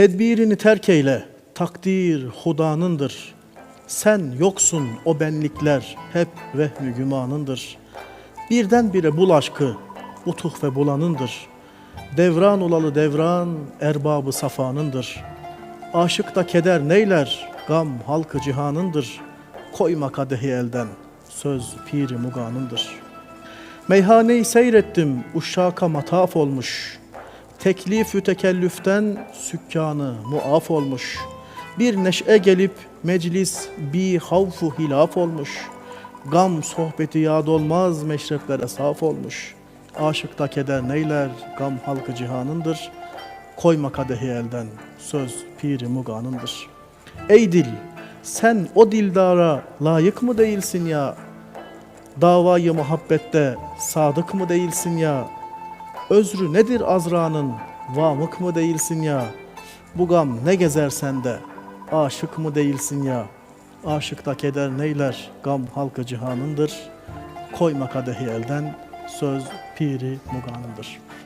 Tedbirini terk eyle, takdir hudanındır. Sen yoksun o benlikler hep vehmü gümanındır. Birdenbire bul aşkı, utuh ve bulanındır. Devran olalı devran, erbabı safanındır. Aşıkta keder neyler, gam halkı cihanındır. Koyma kadehi elden, söz piri muganındır. Meyhaneyi seyrettim, uşşaka mataf olmuş. Teklifü tekellüften sükkanı muaf olmuş. Bir neşe gelip meclis bi havfu hilaf olmuş. Gam sohbeti yad olmaz meşreplere saf olmuş. Aşıkta keder neyler, gam halkı cihanındır. Koyma kadehi elden, söz piri muganındır. Ey dil, sen o dildara layık mı değilsin ya? Davayı muhabbette sadık mı değilsin ya? Özrü nedir Azra'nın, vamık mı değilsin ya? Bu gam ne gezer sende, aşık mı değilsin ya? Aşıkta keder neyler, gam halkı cihanındır. Koyma kadehi elden, söz piri muganındır.''